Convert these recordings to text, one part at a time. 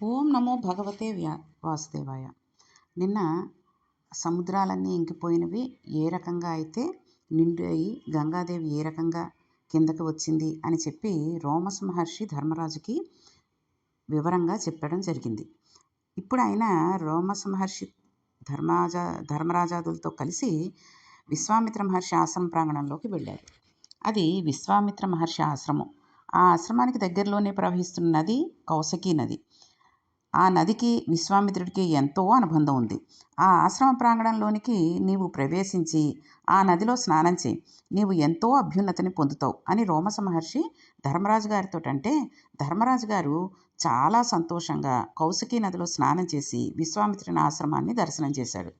ఓం నమో భగవతే వ్యా వాసుదేవాయ. నిన్న సముద్రాలన్నీ ఇంకిపోయినవి ఏ రకంగా అయితే నిండాయి గంగాదేవి ఏ రకంగా కిందకి వచ్చింది అని చెప్పి రోమస్ మహర్షి ధర్మరాజుకి వివరంగా చెప్పడం జరిగింది. ఇప్పుడు ఆయన రోమస్ మహర్షి ధర్మాజా ధర్మరాజాదులతో కలిసి విశ్వామిత్ర మహర్షి ఆశ్రమ ప్రాంగణంలోకి వెళ్ళారు. అది విశ్వామిత్ర మహర్షి ఆశ్రమం. ఆ ఆశ్రమానికి దగ్గరలోనే ప్రవహిస్తున్న నది కౌసకీ నది. ఆ నదికి విశ్వామిత్రుడికి ఎంతో అనుబంధం ఉంది. ఆ ఆశ్రమ ప్రాంగణంలోనికి నీవు ప్రవేశించి ఆ నదిలో స్నానం చేయి. నీవు ఎంతో అభ్యున్నతిని పొందుతావు అని రోమస మహర్షి ధర్మరాజు గారితో అంటే ధర్మరాజు గారు చాలా సంతోషంగా కౌశికీ నదిలో స్నానం చేసి విశ్వామిత్రుని ఆశ్రమాన్ని దర్శనం చేశాడు.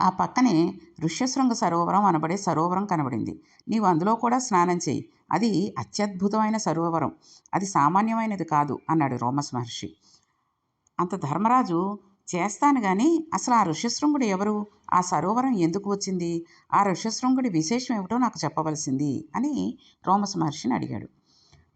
ఆ పక్కనే ఋష్యశృంగ సరోవరం అనబడే సరోవరం కనబడింది. నీవు అందులో కూడా స్నానం చేయి. అది అత్యద్భుతమైన సరోవరం. అది సామాన్యమైనది కాదు అన్నాడు రోమస్ మహర్షి. అంత ధర్మరాజు చేస్తాను కానీ అసలు ఆ ఋష్యశృంగుడు ఎవరు? ఆ సరోవరం ఎందుకు వచ్చింది? ఆ ఋష్యశృంగుడి విశేషం ఏమిటో నాకు చెప్పవలసింది అని రోమస మహర్షిని అడిగాడు.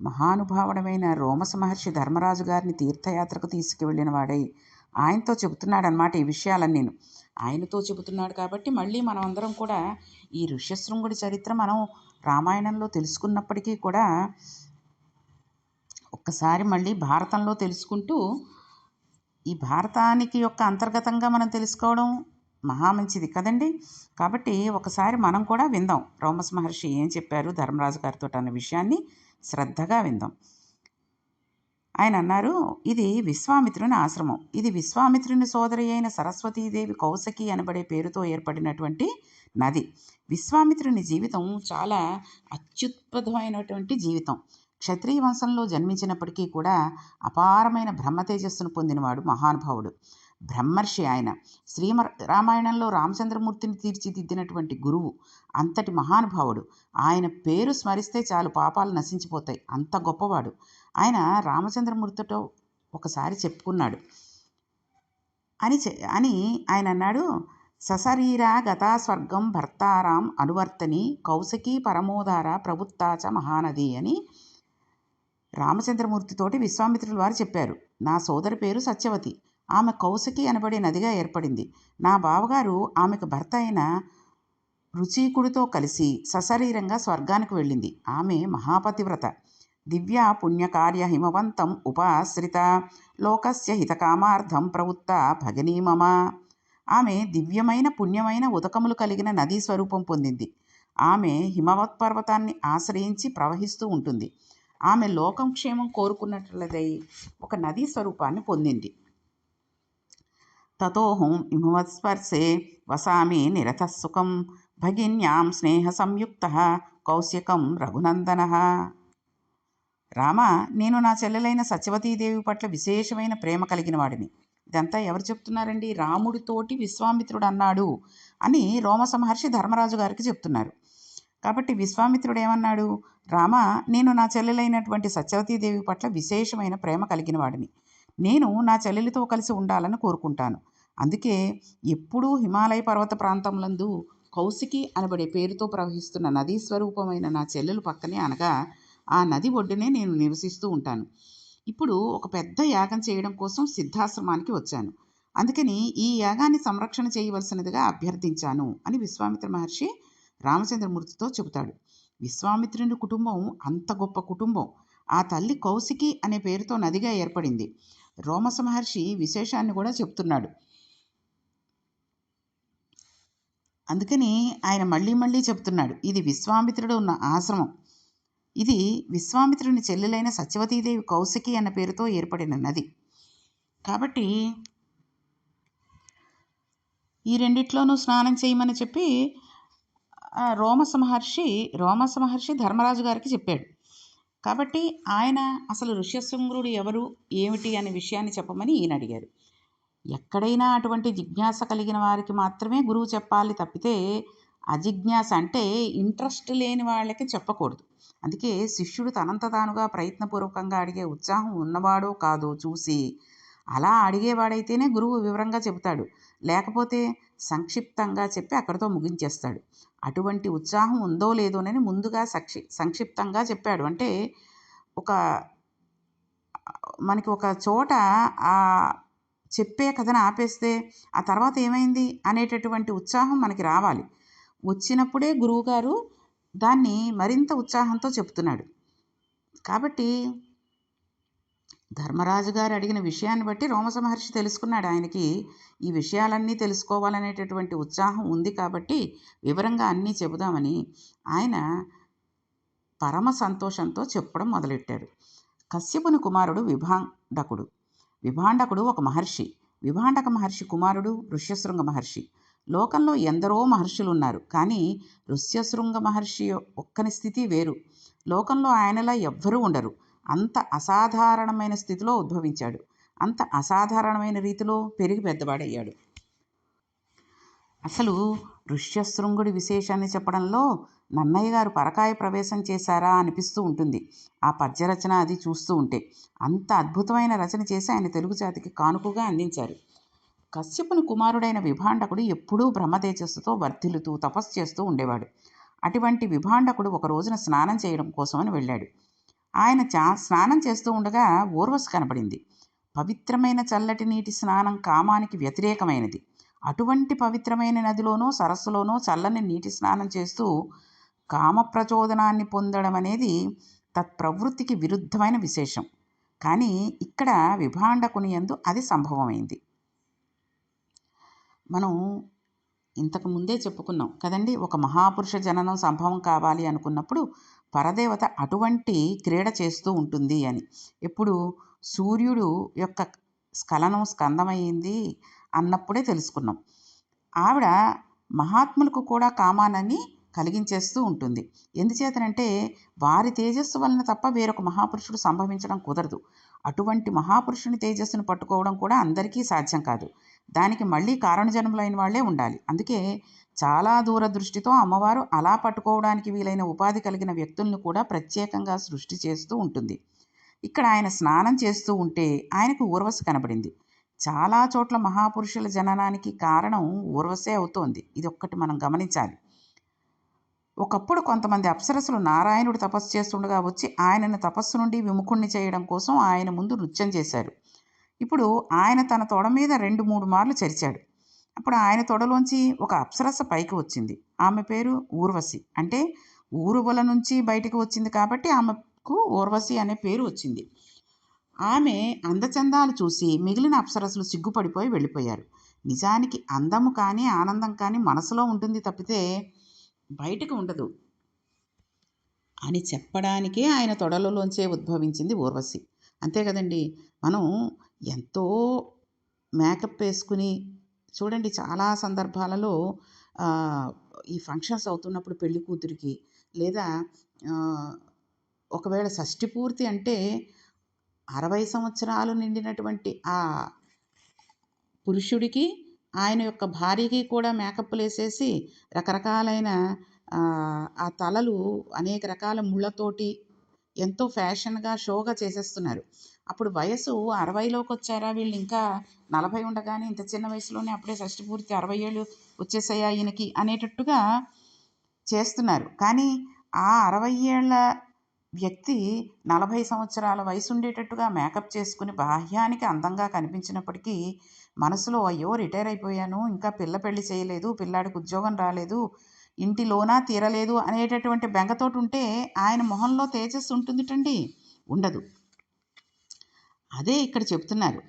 మహానుభావుడమైన రోమస మహర్షి ధర్మరాజు గారిని తీర్థయాత్రకు తీసుకువెళ్ళిన వాడై ఆయనతో చెబుతున్నాడనమాట ఈ విషయాలన్నీ నేను. ఆయనతో చెబుతున్నాడు కాబట్టి మళ్ళీ మనం అందరం కూడా ఈ ఋష్యశృంగుడి చరిత్ర మనం రామాయణంలో తెలుసుకున్నప్పటికీ కూడా ఒక్కసారి మళ్ళీ భారతంలో తెలుసుకుంటూ ఈ భారతానికి యొక్క అంతర్గతంగా మనం తెలుసుకోవడం మహా మంచిది కదండి? కాబట్టి ఒకసారి మనం కూడా విందాం. రోమస్ మహర్షి ఏం చెప్పారు ధర్మరాజు గారితో అన్న విషయాన్ని శ్రద్ధగా విందాం. ఆయన అన్నారు ఇది విశ్వామిత్రుని ఆశ్రమం. ఇది విశ్వామిత్రుని సోదరి అయిన సరస్వతీదేవి కౌసకి అనబడే పేరుతో ఏర్పడినటువంటి నది. విశ్వామిత్రుని జీవితం చాలా అత్యుత్పదమైనటువంటి జీవితం. క్షత్రియ వంశంలో జన్మించినప్పటికీ కూడా అపారమైన బ్రహ్మ తేజస్సును పొందినవాడు మహానుభావుడు. బ్రహ్మర్షి ఆయన. శ్రీమ రామాయణంలో రామచంద్రమూర్తిని తీర్చిదిద్దినటువంటి గురువు అంతటి మహానుభావుడు. ఆయన పేరు స్మరిస్తే చాలు పాపాలు నశించిపోతాయి. అంత గొప్పవాడు. ఆయన రామచంద్రమూర్తితో ఒకసారి చెప్పుకున్నాడు. అని అని ఆయన అన్నాడు సశరీర గతా స్వర్గం భర్తారాం అనువర్తని కౌశకీ పరమోదార ప్రభుత్తాచ మహానది అని రామచంద్రమూర్తితోటి విశ్వామిత్రుల వారు చెప్పారు. నా సోదరి పేరు సత్యవతి. ఆమె కౌశకి అనబడే నదిగా ఏర్పడింది. నా బావగారు ఆమెకు భర్త అయిన రుచీకుడితో కలిసి సశరీరంగా స్వర్గానికి వెళ్ళింది. ఆమె మహాపతివ్రత. దివ్యా పుణ్యకార్య హిమవంతం ఉపాశ్రిత. లోకస్య హితకామార్థం ప్రవృత్త భగినీ మమ. ఆమె దివ్యమైన పుణ్యమైన ఉదకములు కలిగిన నదీ స్వరూపం పొందింది. ఆమె హిమవత్ పర్వతాన్ని ఆశ్రయించి ప్రవహిస్తూ ఉంటుంది. ఆమె లోకం క్షేమం కోరుకున్నట్లదై ఒక నదీ స్వరూపాన్ని పొందింది. తతోహం హిమవత్స్పర్శే వసామి నిరతసుఖం భగిన్యాం స్నేహ సంయుక్త. కౌశికం రఘునందన. రామ నేను నా చెల్లెలైన సత్యవతీదేవి పట్ల విశేషమైన ప్రేమ కలిగిన వాడిని. ఇదంతా ఎవరు చెప్తున్నారండి? రాముడితోటి విశ్వామిత్రుడు అన్నాడు అని రోమస మహర్షి ధర్మరాజు గారికి చెప్తున్నారు. కాబట్టి విశ్వామిత్రుడు ఏమన్నాడు? రామ నేను నా చెల్లెలైనటువంటి సత్యవతీదేవి పట్ల విశేషమైన ప్రేమ కలిగిన వాడిని. నేను నా చెల్లెలితో కలిసి ఉండాలని కోరుకుంటాను. అందుకే ఎప్పుడూ హిమాలయ పర్వత ప్రాంతంలందు కౌశికి అనబడే పేరుతో ప్రవహిస్తున్న నదీ స్వరూపమైన నా చెల్లెలు పక్కనే అనగా ఆ నది ఒడ్డునే నేను నివసిస్తూ ఉంటాను. ఇప్పుడు ఒక పెద్ద యాగం చేయడం కోసం సిద్ధాశ్రమానికి వచ్చాను. అందుకని ఈ యాగాన్ని సంరక్షణ చేయవలసినదిగా అభ్యర్థించాను అని విశ్వామిత్ర మహర్షి రామచంద్రమూర్తితో చెబుతాడు. విశ్వామిత్రుని కుటుంబం అంత గొప్ప కుటుంబం. ఆ తల్లి కౌశికి అనే పేరుతో నదిగా ఏర్పడింది. రోమస మహర్షి విశేషాన్ని కూడా చెప్తున్నాడు. అందుకని ఆయన మళ్ళీ మళ్ళీ చెప్తున్నాడు. ఇది విశ్వామిత్రుడు ఉన్న ఆశ్రమం. ఇది విశ్వామిత్రుని చెల్లెలైన సత్యవతీదేవి కౌశికి అన్న పేరుతో ఏర్పడిన నది. కాబట్టి ఈ రెండిట్లోనూ స్నానం చేయమని చెప్పి రోమస మహర్షి రోమస మహర్షి ధర్మరాజు గారికి చెప్పాడు. కాబట్టి ఆయన అసలు ఋష్యశృంగుడు ఎవరు ఏమిటి అనే విషయాన్ని చెప్పమని ఈయన అడిగారు. ఎక్కడైనా అటువంటి జిజ్ఞాస కలిగిన వారికి మాత్రమే గురువు చెప్పాలి తప్పితే అజిజ్ఞాస అంటే ఇంట్రెస్ట్ లేని వాళ్ళకి చెప్పకూడదు. అందుకే శిష్యుడు తనంత తానుగా ప్రయత్నపూర్వకంగా అడిగే ఉత్సాహం ఉన్నవాడో కాదో చూసి అలా అడిగేవాడైతేనే గురువు వివరంగా చెబుతాడు. లేకపోతే సంక్షిప్తంగా చెప్పి అక్కడితో ముగించేస్తాడు. అటువంటి ఉత్సాహం ఉందో లేదోనని ముందుగా సక్షి సంక్షిప్తంగా చెప్పాడు. అంటే ఒక మనకి ఒక చోట ఆ చెప్పే కథను ఆపేస్తే ఆ తర్వాత ఏమైంది అనేటటువంటి ఉత్సాహం మనకి రావాలి. వచ్చినప్పుడే గురువుగారు దాన్ని మరింత ఉత్సాహంతో చెప్తున్నాడు. కాబట్టి ధర్మరాజు గారు అడిగిన విషయాన్ని బట్టి రోమస మహర్షి తెలుసుకున్నాడు. ఆయనకి ఈ విషయాలన్నీ తెలుసుకోవాలనేటటువంటి ఉత్సాహం ఉంది కాబట్టి వివరంగా అన్నీ చెబుదామని ఆయన పరమ సంతోషంతో చెప్పడం మొదలెట్టాడు. కశ్యపుని కుమారుడు విభాండకుడు. విభాండకుడు ఒక మహర్షి. విభాండక మహర్షి కుమారుడు ఋష్యశృంగ మహర్షి. లోకంలో ఎందరో మహర్షులు ఉన్నారు కానీ ఋష్యశృంగ మహర్షి ఒక్కని స్థితి వేరు. లోకంలో ఆయనలా ఎవ్వరూ ఉండరు. అంత అసాధారణమైన స్థితిలో ఉద్భవించాడు. అంత అసాధారణమైన రీతిలో పెరిగి పెద్దవాడయ్యాడు. అసలు ఋష్యశృంగుడి విశేషాన్ని చెప్పడంలో నన్నయ్య గారు పరకాయ ప్రవేశం చేశారా అనిపిస్తూ ఉంటుంది. ఆ పద్యరచన అది చూస్తూ ఉంటే అంత అద్భుతమైన రచన చేసి ఆయన తెలుగు జాతికి కానుకగా అందించారు. కశ్యపుని కుమారుడైన విభాండకుడు ఎప్పుడూ బ్రహ్మతేజస్సుతో వర్ధిల్లుతూ తపస్సు చేస్తూ ఉండేవాడు. అటువంటి విభాండకుడు ఒక రోజున స్నానం చేయడం కోసమని వెళ్ళాడు. ఆయన చా స్నానం చేస్తూ ఉండగా ఊర్వశి కనబడింది పవిత్రమైన చల్లటి నీటి స్నానం కామానికి వ్యతిరేకమైనది. అటువంటి పవిత్రమైన నదిలోనో సరస్సులోనో చల్లని నీటి స్నానం చేస్తూ కామ ప్రచోదనాన్ని పొందడం అనేది తత్ప్రవృత్తికి విరుద్ధమైన విశేషం. కానీ ఇక్కడ విభాండకుని యందు అది సంభవమైంది. మనం ఇంతకు ముందే చెప్పుకున్నాం కదండి ఒక మహాపురుష జననం సంభవం కావాలి అనుకున్నప్పుడు పరదేవత అటువంటి క్రీడ చేస్తూ ఉంటుంది అని. ఇప్పుడు సూర్యుడు యొక్క స్ఖలనం స్కందమైంది అన్నప్పుడే తెలుసుకున్నాం. ఆవిడ మహాత్ములకు కూడా కామానని కలిగించేస్తూ ఉంటుంది. ఎందుచేతనంటే వారి తేజస్సు వలన తప్ప వేరొక మహాపురుషుడు సంభవించడం కుదరదు. అటువంటి మహాపురుషుని తేజస్సును పట్టుకోవడం కూడా అందరికీ సాధ్యం కాదు. దానికి మళ్ళీ కారణజన్ములైన వాళ్ళే ఉండాలి. అందుకే చాలా దూరదృష్టితో అమ్మవారు అలా పట్టుకోవడానికి వీలైన ఉపాధి కలిగిన వ్యక్తులను కూడా ప్రత్యేకంగా సృష్టి చేస్తూ ఉంటుంది. ఇక్కడ ఆయన స్నానం చేస్తూ ఉంటే ఆయనకు ఊర్వశి కనబడింది. చాలా చోట్ల మహాపురుషుల జననానికి కారణం ఊర్వశే అవుతోంది. ఇది ఒక్కటి మనం గమనించాలి. ఒకప్పుడు కొంతమంది అప్సరసులు నారాయణుడు తపస్సు చేస్తుండగా వచ్చి ఆయనను తపస్సు నుండి విముఖుణ్ణి చేయడం కోసం ఆయన ముందు నృత్యం చేశారు. ఇప్పుడు ఆయన తన తొడ మీద రెండు మూడు మార్లు చరిచాడు. అప్పుడు ఆయన తొడలోంచి ఒక అప్సరస పైకి వచ్చింది. ఆమె పేరు ఊర్వశి. అంటే ఊరువల నుంచి బయటికి వచ్చింది కాబట్టి ఆమెకు ఊర్వశి అనే పేరు వచ్చింది. ఆమె అందచందాలు చూసి మిగిలిన అప్సరసులు సిగ్గుపడిపోయి వెళ్ళిపోయారు. నిజానికి అందము కానీ ఆనందం కానీ మనసులో ఉంటుంది తప్పితే బయటకు ఉండదు. అని చెప్పడానికే ఆయన తొడలలోంచే ఉద్భవించింది ఊర్వశి. అంతే కదండి మనం ఎంతో మేకప్ వేసుకుని చూడండి చాలా సందర్భాలలో ఈ ఫంక్షన్స్ అవుతున్నప్పుడు పెళ్ళి కూతురికి లేదా ఒకవేళ షష్టి పూర్తి అంటే అరవై సంవత్సరాలు నిండినటువంటి ఆ పురుషుడికి ఆయన యొక్క భార్యకి కూడా మేకప్లు వేసేసి రకరకాలైన ఆ తలలు అనేక రకాల ముళ్ళతోటి ఎంతో ఫ్యాషన్గా షోగా చేసేస్తున్నారు. అప్పుడు వయసు అరవైలోకి వచ్చారా? వీళ్ళు ఇంకా నలభై ఉండగానే ఇంత చిన్న వయసులోనే అప్పుడే షష్టి పూర్తి అరవై ఏళ్ళు వచ్చేసాయా ఈయనకి అనేటట్టుగా చేస్తున్నారు. కానీ ఆ అరవై ఏళ్ళ వ్యక్తి నలభై సంవత్సరాల వయసు ఉండేటట్టుగా మేకప్ చేసుకుని బాహ్యానికి అందంగా కనిపించినప్పటికీ మనసులో అయ్యో రిటైర్ అయిపోయాను ఇంకా పిల్ల పెళ్ళి చేయలేదు పిల్లాడికి ఉద్యోగం రాలేదు ఇంటిలోనా తీరలేదు అనేటటువంటి బెంగతోటి ఉంటే ఆయన మొహంలో తేజస్సు ఉంటుందిటండి. ఉండదు. అదే ఇక్కడ చెప్తున్నారు.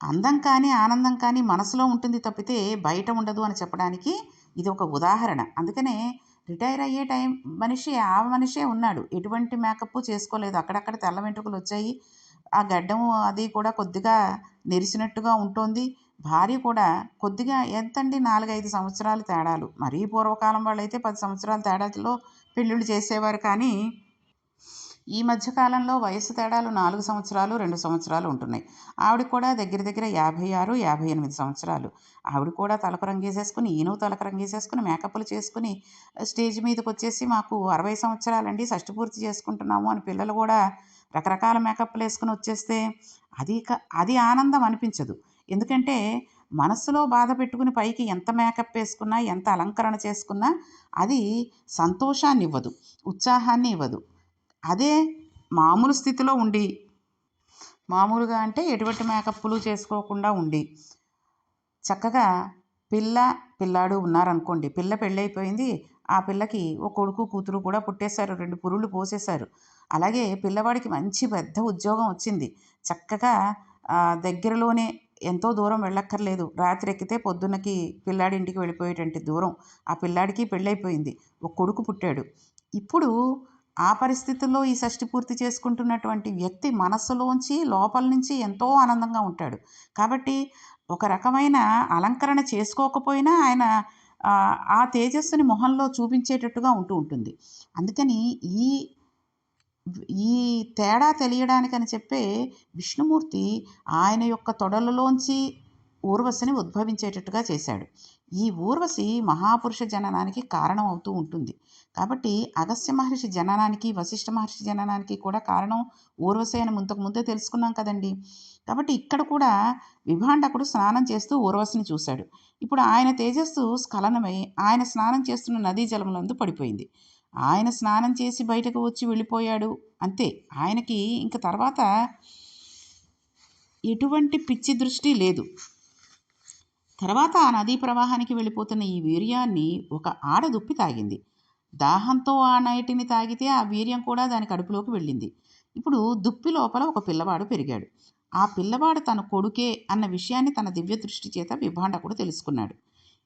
అందం కానీ ఆనందం కానీ మనసులో ఉంటుంది తప్పితే బయట ఉండదు అని చెప్పడానికి ఇది ఒక ఉదాహరణ. అందుకనే రిటైర్ అయ్యే టైం మనిషి ఆ మనిషే ఉన్నాడు. ఎటువంటి మేకప్ చేసుకోలేదు. అక్కడక్కడ తెల్ల వెంట్రుకలు వచ్చాయి. ఆ గడ్డం అది కూడా కొద్దిగా నెరిసినట్టుగా ఉంటుంది. భార్య కూడా కొద్దిగా ఎంతండి నాలుగైదు సంవత్సరాలు తేడాలు. మరీ పూర్వకాలం వాళ్ళైతే పది సంవత్సరాల తేడాలో పెళ్ళిళ్ళు చేసేవారు కానీ ఈ మధ్యకాలంలో వయసు తేడాలు నాలుగు సంవత్సరాలు రెండు సంవత్సరాలు ఉంటున్నాయి. ఆవిడ కూడా దగ్గర దగ్గర యాభై ఆరు యాభై ఎనిమిది సంవత్సరాలు. ఆవిడ కూడా తలకు రంగేసేసుకుని ఈయన తలకు రంగేసేసుకుని మేకప్లు చేసుకుని స్టేజ్ మీదకి వచ్చేసి మాకు అరవై సంవత్సరాలండి షష్టి పూర్తి చేసుకుంటున్నాము అని పిల్లలు కూడా రకరకాల మేకప్లు వేసుకుని వచ్చేస్తే అది అది ఆనందం అనిపించదు. ఎందుకంటే మనస్సులో బాధ పెట్టుకుని పైకి ఎంత మేకప్ వేసుకున్నా ఎంత అలంకరణ చేసుకున్నా అది సంతోషాన్ని ఇవ్వదు ఉత్సాహాన్ని ఇవ్వదు. అదే మామూలు స్థితిలో ఉండి మామూలుగా అంటే ఎటువంటి మేకప్లు చేసుకోకుండా ఉండి చక్కగా పిల్ల పిల్లాడు ఉన్నారనుకోండి పిల్ల పెళ్ళైపోయింది ఆ పిల్లకి ఒక కొడుకు కూతురు కూడా పుట్టేశారు రెండు పురుళ్ళు పోసేశారు. అలాగే పిల్లవాడికి మంచి పెద్ద ఉద్యోగం వచ్చింది. చక్కగా దగ్గరలోనే ఎంతో దూరం వెళ్ళక్కర్లేదు. రాత్రి ఎక్కితే పొద్దున్నకి పిల్లాడి ఇంటికి వెళ్ళిపోయేటంటి దూరం. ఆ పిల్లాడికి పెళ్ళైపోయింది. ఒక కొడుకు పుట్టాడు. ఇప్పుడు ఆ పరిస్థితుల్లో ఈ షష్టి పూర్తి చేసుకుంటున్నటువంటి వ్యక్తి మనస్సులోంచి లోపల నుంచి ఎంతో ఆనందంగా ఉంటాడు. కాబట్టి ఒక రకమైన అలంకరణ చేసుకోకపోయినా ఆయన ఆ తేజస్సుని మొహంలో చూపించేటట్టుగా ఉంటూ ఉంటుంది. అందుకని ఈ ఈ తేడా తెలియడానికని చెప్పే విష్ణుమూర్తి ఆయన యొక్క తొడలలోంచి ఊర్వశిని ఉద్భవించేటట్టుగా చేశాడు. ఈ ఊర్వశి మహాపురుష జననానికి కారణం అవుతూ ఉంటుంది. కాబట్టి అగస్త్య మహర్షి జననానికి వశిష్ఠ మహర్షి జననానికి కూడా కారణం ఊర్వశి అని ముంతకు ముందే తెలుసుకున్నాం కదండి. కాబట్టి ఇక్కడ కూడా విభాండకుడు స్నానం చేస్తూ ఊర్వశిని చూశాడు. ఇప్పుడు ఆయన తేజస్సు స్ఖలనమై ఆయన స్నానం చేస్తున్న నదీ జలములందు పడిపోయింది. ఆయన స్నానం చేసి బయటకు వచ్చి వెళ్ళిపోయాడు. అంతే. ఆయనకి ఇంక తర్వాత ఎటువంటి పిచ్చి దృష్టి లేదు. తర్వాత ఆ నదీ ప్రవాహానికి వెళ్ళిపోతున్న ఈ వీర్యాన్ని ఒక ఆడ దుప్పి తాగింది. దాహంతో ఆ నైటిని తాగితే ఆ వీర్యం కూడా దాని కడుపులోకి వెళ్ళింది. ఇప్పుడు దుప్పి లోపల ఒక పిల్లవాడు పెరిగాడు. ఆ పిల్లవాడు తన కొడుకే అన్న విషయాన్ని తన దివ్య దృష్టి చేత విభాండకుడు తెలుసుకున్నాడు.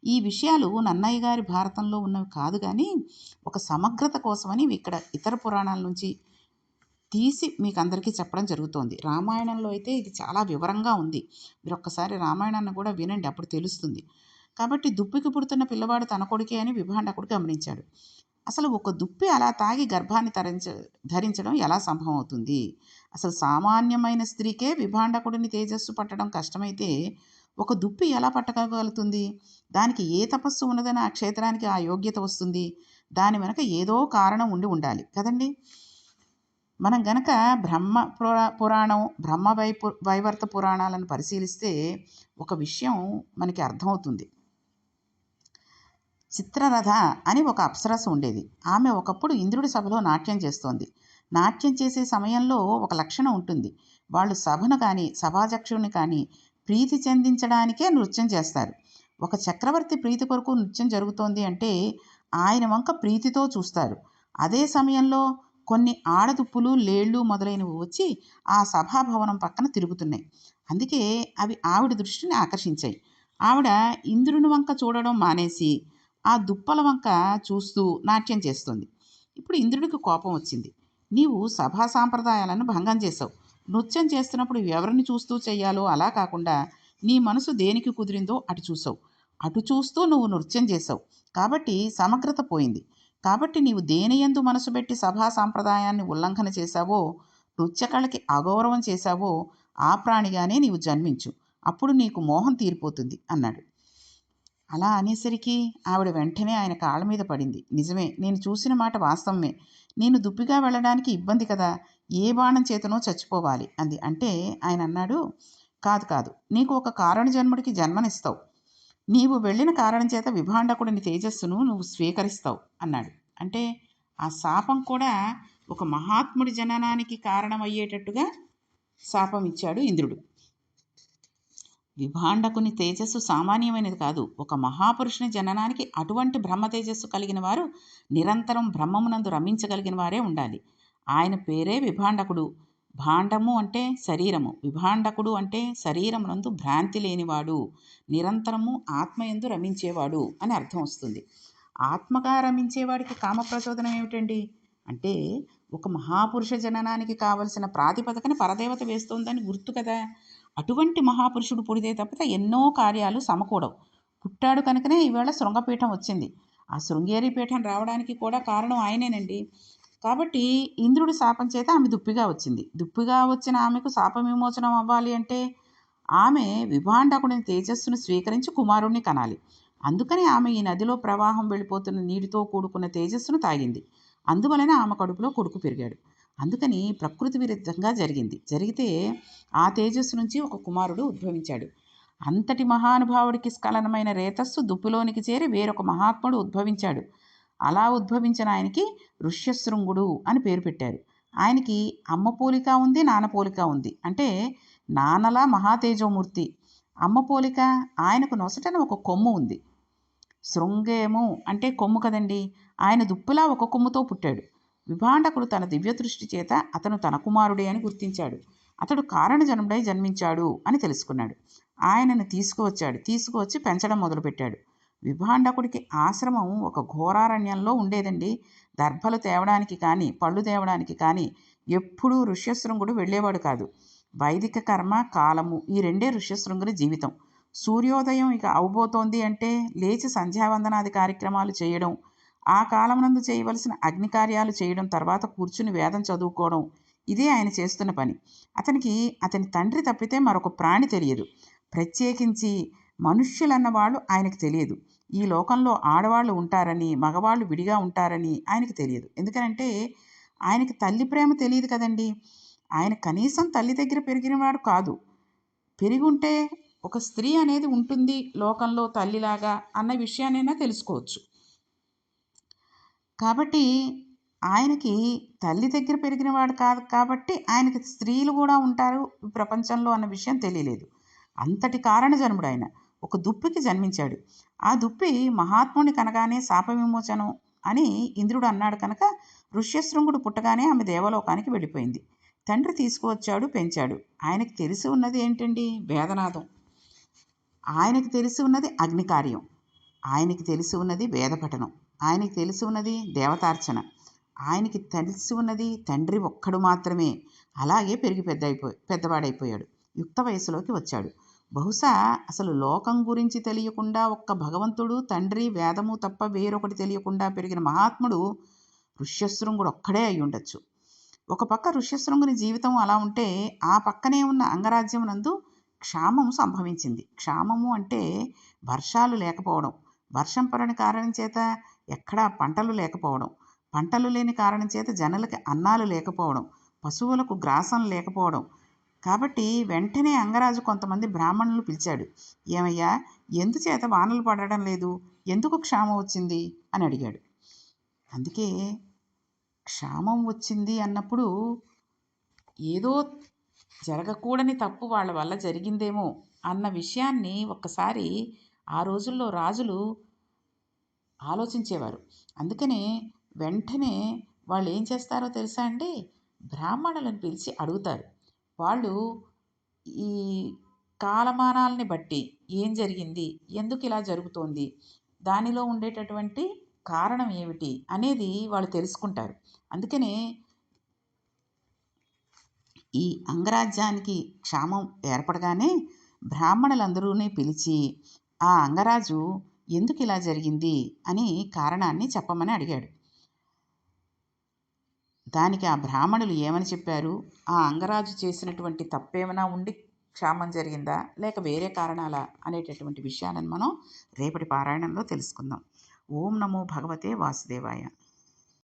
ఈ విషయాలు నన్నయ్య గారి భారతంలో ఉన్నవి కాదు కానీ ఒక సమగ్రత కోసమని ఇక్కడ ఇతర పురాణాల నుంచి తీసి మీకు అందరికీ చెప్పడం జరుగుతోంది. రామాయణంలో అయితే ఇది చాలా వివరంగా ఉంది. మీరు ఒక్కసారి రామాయణాన్ని కూడా వినండి అప్పుడు తెలుస్తుంది. కాబట్టి దుప్పికి పుడుతున్న పిల్లవాడు తన కొడుకే అని విభాండకుడు గమనించాడు. అసలు ఒక దుప్పి అలా తాగి గర్భాన్ని తరించ ధరించడం ఎలా సంభవం అవుతుంది అసలు సామాన్యమైన స్త్రీకే విభాండకుడిని తేజస్సు పట్టడం కష్టమైతే ఒక దుప్పి ఎలా పట్టగలుగుతుంది? దానికి ఏ తపస్సు ఉన్నదని ఆ క్షేత్రానికి ఆ యోగ్యత వస్తుంది? దాని వెనక ఏదో కారణం ఉండి ఉండాలి కదండి? మనం గనక బ్రహ్మ పురా పురాణం బ్రహ్మ వై వైవర్త పురాణాలను పరిశీలిస్తే ఒక విషయం మనకి అర్థమవుతుంది. చిత్రరథ అని ఒక అప్సరస ఉండేది. ఆమె ఒకప్పుడు ఇంద్రుడి సభలో నాట్యం చేస్తోంది. నాట్యం చేసే సమయంలో ఒక లక్షణం ఉంటుంది. వాళ్ళు సభను కానీ సభాధ్యక్షుడిని కానీ ప్రీతి చెందించడానికే నృత్యం చేస్తారు. ఒక చక్రవర్తి ప్రీతి కొరకు నృత్యం జరుగుతోంది అంటే ఆయన వంక ప్రీతితో చూస్తారు. అదే సమయంలో కొన్ని ఆడదుప్పులు లేళ్ళు మొదలైనవి వచ్చి ఆ సభాభవనం పక్కన తిరుగుతున్నాయి. అందుకే అవి ఆవిడ దృష్టిని ఆకర్షించాయి. ఆవిడ ఇంద్రుని వంక చూడడం మానేసి ఆ దుప్పల వంక చూస్తూ నాట్యం చేస్తుంది. ఇప్పుడు ఇంద్రుడికి కోపం వచ్చింది. నీవు సభా సాంప్రదాయాలను భంగం చేసావు నృత్యం చేస్తున్నప్పుడు ఎవరిని చూస్తూ చేయాలో అలా కాకుండా నీ మనసు దేనికి కుదిరిందో అటు చూసావు. అటు చూస్తూ నువ్వు నృత్యం చేసావు. కాబట్టి సమగ్రత పోయింది. కాబట్టి నీవు దేనియందు మనసు పెట్టి సభా సాంప్రదాయాన్ని ఉల్లంఘన చేశావో నృత్యకళకి అగౌరవం చేశావో ఆ ప్రాణిగానే నీవు జన్మించు. అప్పుడు నీకు మోహం తీరిపోతుంది అన్నాడు. అలా అనేసరికి ఆవిడ వెంటనే ఆయన కాళ్ళ మీద పడింది. నిజమే నేను చూసిన మాట వాస్తవమే. నేను దుప్పిగా వెళ్ళడానికి ఇబ్బంది కదా ఏ బాణం చేతనో చచ్చిపోవాలి అంది. అంటే ఆయన అన్నాడు కాదు కాదు నీకు ఒక కారణ జన్ముడికి జన్మనిస్తావు. నీవు వెళ్ళిన కారణం చేత విభాండకుడిని తేజస్సును నువ్వు స్వీకరిస్తావు అన్నాడు. అంటే ఆ శాపం కూడా ఒక మహాత్ముడి జననానికి కారణమయ్యేటట్టుగా శాపం ఇచ్చాడు ఇంద్రుడు. విభాండకుని తేజస్సు సామాన్యమైనది కాదు. ఒక మహాపురుషుని జననానికి అటువంటి బ్రహ్మ తేజస్సు కలిగిన వారు నిరంతరం బ్రహ్మమునందు రమించగలిగిన వారే ఉండాలి. ఆయన పేరే విభాండకుడు. భాండము అంటే శరీరము. విభాండకుడు అంటే శరీరమునందు భ్రాంతి లేనివాడు. నిరంతరము ఆత్మయందు రమించేవాడు అని అర్థం వస్తుంది. ఆత్మగా రమించేవాడికి కామ ప్రచోదనం ఏమిటండి? అంటే ఒక మహాపురుష జననానికి కావలసిన ప్రాతిపదికని పరదేవత వేస్తోందని గుర్తు కదా. అటువంటి మహాపురుషుడు పుడితే తప్పితే ఎన్నో కార్యాలు సమకూడవు. పుట్టాడు కనుకనే ఈవేళ శృంగపీఠం వచ్చింది. ఆ శృంగేరి పీఠం రావడానికి కూడా కారణం ఆయనేనండి. కాబట్టి ఇంద్రుడి శాపం చేత ఆమె దుప్పిగా వచ్చింది. దుప్పిగా వచ్చిన ఆమెకు శాప విమోచనం అవ్వాలి అంటే ఆమె విభాండకుడిని తేజస్సును స్వీకరించి కుమారుణ్ణి కనాలి. అందుకని ఆమె ఈ నదిలో ప్రవాహం వెళ్ళిపోతున్న నీటితో కూడుకున్న తేజస్సును తాగింది. అందువలన ఆమె కడుపులో కొడుకు పెరిగాడు. అందుకని ప్రకృతి విరుద్ధంగా జరిగింది. జరిగితే ఆ తేజస్సు నుంచి ఒక కుమారుడు ఉద్భవించాడు. అంతటి మహానుభావుడికి స్ఖలనమైన రేతస్సు దుప్పులోనికి చేరి వేరొక మహాత్ముడు ఉద్భవించాడు. అలా ఉద్భవించిన ఆయనకి ఋష్యశృంగుడు అని పేరు పెట్టారు. ఆయనకి అమ్మ పోలిక ఉంది నాన్న పోలిక ఉంది. అంటే నాన్నలా మహాతేజోమూర్తి. అమ్మ పోలిక ఆయనకు నొసటన ఒక కొమ్ము ఉంది. శృంగేము అంటే కొమ్ము కదండి. ఆయన దుప్పులా ఒక కొమ్ముతో పుట్టాడు. విభాండకుడు తన దివ్యదృష్టి చేత అతను తన కుమారుడే అని గుర్తించాడు. అతడు కారణజన్ముడై జన్మించాడు అని తెలుసుకున్నాడు. ఆయనను తీసుకువచ్చాడు. తీసుకువచ్చి పెంచడం మొదలుపెట్టాడు. విభాండకుడికి ఆశ్రమం ఒక ఘోరారణ్యంలో ఉండేదండి. దర్భలు తేవడానికి కానీ పళ్ళు తేవడానికి కానీ ఎప్పుడూ ఋష్యశృంగుడు వెళ్ళేవాడు కాదు. వైదిక కర్మ కాలము ఈ రెండే ఋష్యశృంగుని జీవితం. సూర్యోదయం ఇక అవబోతోంది అంటే లేచి సంధ్యావందనాది కార్యక్రమాలు చేయడం ఆ కాలమునందు చేయవలసిన అగ్ని కార్యాలు చేయడం తర్వాత కూర్చుని వేదం చదువుకోవడం ఇదే ఆయన చేస్తున్న పని. అతనికి అతని తండ్రి తప్పితే మరొక ప్రాణి తెలియదు. ప్రత్యేకించి మనుష్యులన్న వాళ్ళు ఆయనకు తెలియదు. ఈ లోకంలో ఆడవాళ్ళు ఉంటారని మగవాళ్ళు విడిగా ఉంటారని ఆయనకు తెలియదు. ఎందుకనంటే ఆయనకి తల్లి ప్రేమ తెలియదు కదండి. ఆయన కనీసం తల్లి దగ్గర పెరిగినవాడు కాదు. పెరిగుంటే ఒక స్త్రీ అనేది ఉంటుంది లోకంలో తల్లిలాగా అన్న విషయాన్నైనా తెలుసుకోవచ్చు. కాబట్టి ఆయనకి తల్లి దగ్గర పెరిగినవాడు కాదు కాబట్టి ఆయనకి స్త్రీలు కూడా ఉంటారు ప్రపంచంలో అన్న విషయం తెలియలేదు. అంతటి కారణ జన్ముడు ఆయన. ఒక దుప్పికి జన్మించాడు. ఆ దుప్పి మహాత్ముని కనగానే శాప విమోచనం అని ఇంద్రుడు అన్నాడు కనుక ఋష్యశృంగుడు పుట్టగానే ఆమె దేవలోకానికి వెళ్ళిపోయింది. తండ్రి తీసుకువచ్చాడు పెంచాడు. ఆయనకి తెలిసి ఉన్నది ఏంటండి? వేదనాదం. ఆయనకి తెలిసి ఉన్నది అగ్ని కార్యం ఆయనకి తెలిసి ఉన్నది వేదపఠనం. ఆయనకి తెలిసి ఉన్నది దేవతార్చన. ఆయనకి తెలిసి ఉన్నది తండ్రి ఒక్కడు మాత్రమే. అలాగే పెరిగి పెద్ద అయిపోయి పెద్దవాడైపోయాడు. యుక్త వయసులోకి వచ్చాడు. బహుశా అసలు లోకం గురించి తెలియకుండా ఒక్క భగవంతుడు తండ్రి వేదము తప్ప వేరొకటి తెలియకుండా పెరిగిన మహాత్ముడు ఋష్యశృంగుడు ఒక్కడే అయి ఉండొచ్చు. ఒక పక్క ఋష్యశృంగుని జీవితం అలా ఉంటే ఆ పక్కనే ఉన్న అంగరాజ్యం నందు క్షామం సంభవించింది. క్షామము అంటే వర్షాలు లేకపోవడం. వర్షం పడని కారణం చేత ఎక్కడా పంటలు లేకపోవడం. పంటలు లేని కారణం చేత జనులకి అన్నాలు లేకపోవడం. పశువులకు గ్రాసం లేకపోవడం. కాబట్టి వెంటనే అంగరాజు కొంతమంది బ్రాహ్మణులు పిలిచాడు. ఏమయ్యా ఎందుచేత వానలు పడడం లేదు? ఎందుకు క్షామం వచ్చింది? అని అడిగాడు. అందుకే క్షామం వచ్చింది అన్నప్పుడు ఏదో జరగకూడని తప్పు వాళ్ళ వల్ల జరిగిందేమో అన్న విషయాన్ని ఒక్కసారి ఆ రోజుల్లో రాజులు ఆలోచించేవారు. అందుకనే వెంటనే వాళ్ళు ఏం చేస్తారో తెలుసా అండి? బ్రాహ్మణులను పిలిచి అడుగుతారు. వాళ్ళు ఈ కాలమానాలని బట్టి ఏం జరిగింది? ఎందుకు ఇలా జరుగుతోంది? దానిలో ఉండేటటువంటి కారణం ఏమిటి? అనేది వాళ్ళు తెలుసుకుంటారు. అందుకనే ఈ అంగరాజ్యానికి క్షామం ఏర్పడగానే బ్రాహ్మణులందరూనే పిలిచి ఆ అంగరాజు ఎందుకు ఇలా జరిగింది? అని కారణాన్ని చెప్పమని అడిగాడు. దానికి ఆ బ్రాహ్మణులు ఏమని చెప్పారు? ఆ అంగరాజు చేసినటువంటి తప్పేమైనా ఉండి క్షామం జరిగిందా? లేక వేరే కారణాలా అనేటటువంటి విషయాలను మనం రేపటి పారాయణంలో తెలుసుకుందాం. ఓం నమో భగవతే వాసుదేవాయ.